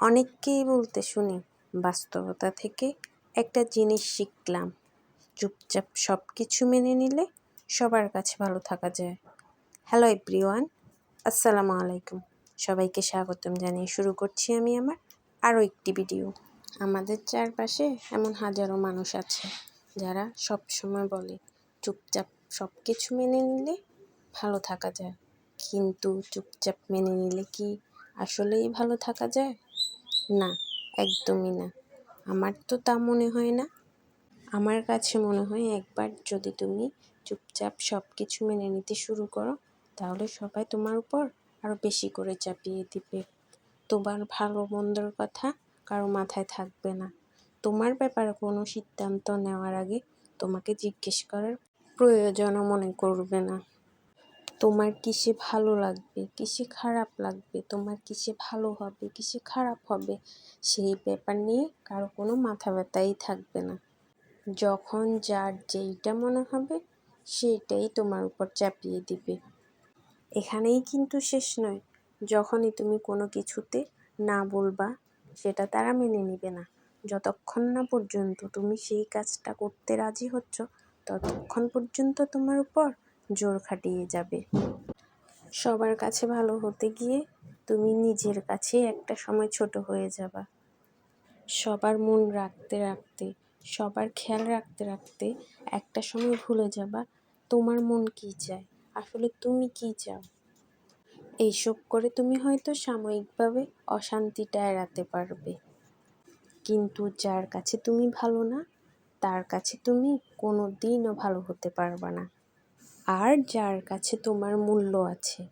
অনেককেই বলতে শুনি, বাস্তবতা থেকে একটা জিনিস শিখলাম। চুপচাপ সব কিছু মেনে নিলে সবার কাছে ভালো থাকা যায়। হ্যালো এভরিওয়ান আসসালামু আলাইকুম। সবাইকে স্বাগতম জানিয়ে শুরু করছি আমি আমার আরও একটি ভিডিও আমাদের চারপাশে এমন হাজারো মানুষ আছে, যারা সব সময় বলে, চুপচাপ সব কিছু মেনে নিলে ভালো থাকা যায়। কিন্তু চুপচাপ মেনে নিলে কি আসলেই ভালো থাকা যায়? না, একদমই না। আমার তো তা মনে হয় না। আমার কাছে মনে হয় একবার যদি তুমি চুপচাপ সব কিছু মেনে নিতে শুরু করো, তাহলে সবাই তোমার উপর আরও বেশি করে চাপিয়ে দিবে। তোমার ভালো মন্দর কথা কারও মাথায় থাকবে না। তোমার ব্যাপারে কোনো সিদ্ধান্ত নেওয়ার আগে তোমাকে জিজ্ঞেস করার প্রয়োজনও মনে করবে না। তোমার কিসে ভালো লাগবে? কিসে খারাপ লাগবে? তোমার কিসে ভালো হবে? কিসে খারাপ হবে? সেই ব্যাপার নিয়ে কারও কোনো মাথা ব্যথাই থাকবে না। যখন যার যেইটা মনে হবে, সেইটাই তোমার উপর চাপিয়ে দিবে। এখানেই কিন্তু শেষ নয়। যখনই তুমি কোনো কিছুতে না বলবা, সেটা তারা মেনে নিবে না। যতক্ষণ না পর্যন্ত তুমি সেই কাজটা করতে রাজি হচ্ছ, ততক্ষণ পর্যন্ত তোমার উপর জোর খাটিয়ে যাবে। সবার কাছে ভালো হতে গিয়ে তুমি নিজের কাছে একটা সময় ছোট হয়ে যাবা। সবার মন রাখতে রাখতে, সবার খেয়াল রাখতে রাখতে একটা সময় ভুলে যাবা, তোমার মন কী চায়, আসলে তুমি কী চাও? এইসব করে তুমি হয়তো সাময়িকভাবে অশান্তিটা এড়াতে পারবে। কিন্তু যার কাছে তুমি ভালো না, তার কাছে তুমি কোনো দিনও ভালো হতে পারবা না। আর যার কাছে তোমার মূল্য আছে,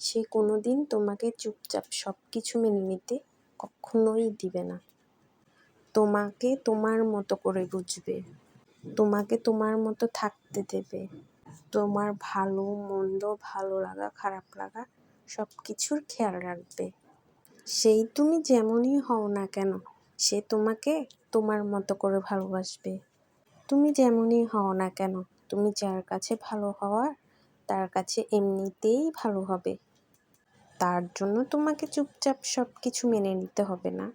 সে কোনো দিন তোমাকে চুপচাপ সব কিছু মেনে নিতে কখনোই দিবে না। তোমাকে তোমার মতো করে বুঝবে, তোমাকে তোমার মতো থাকতে দেবে। তোমার ভালো, মন্দ, ভালো লাগা, খারাপ লাগা সব কিছুর খেয়াল রাখবে। সেই তুমি যেমনই হও না কেন, সে তোমাকে তোমার মতো করে ভালোবাসবে। তুমি যেমনই হও না কেন তুমি যার কাছে ভালো হওয়ার, তার কাছে এমনিতেই ভালো হবে। তার জন্য তোমাকে চুপচাপ সব কিছু মেনে নিতে হবে না।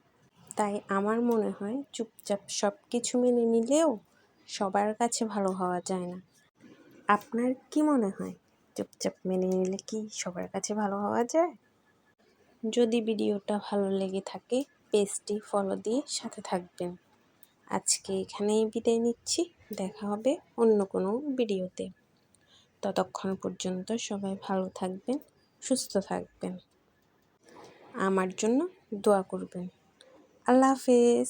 তাই আমার মনে হয় চুপচাপ সব কিছু মেনে নিলেও সবার কাছে ভালো হওয়া যায় না। আপনার কি মনে হয়? চুপচাপ মেনে নিলে কি সবার কাছে ভালো হওয়া যায়? যদি ভিডিওটা ভালো লেগে থাকে, পেজটি ফলো দিয়ে সাথে থাকবেন। আজকে এখানেই বিদায় নিচ্ছি। দেখা হবে অন্য কোনো ভিডিওতে। ততক্ষণ পর্যন্ত সবাই ভালো থাকবেন, সুস্থ থাকবেন। আমার জন্য দোয়া করবেন। আল্লাহ হাফেজ।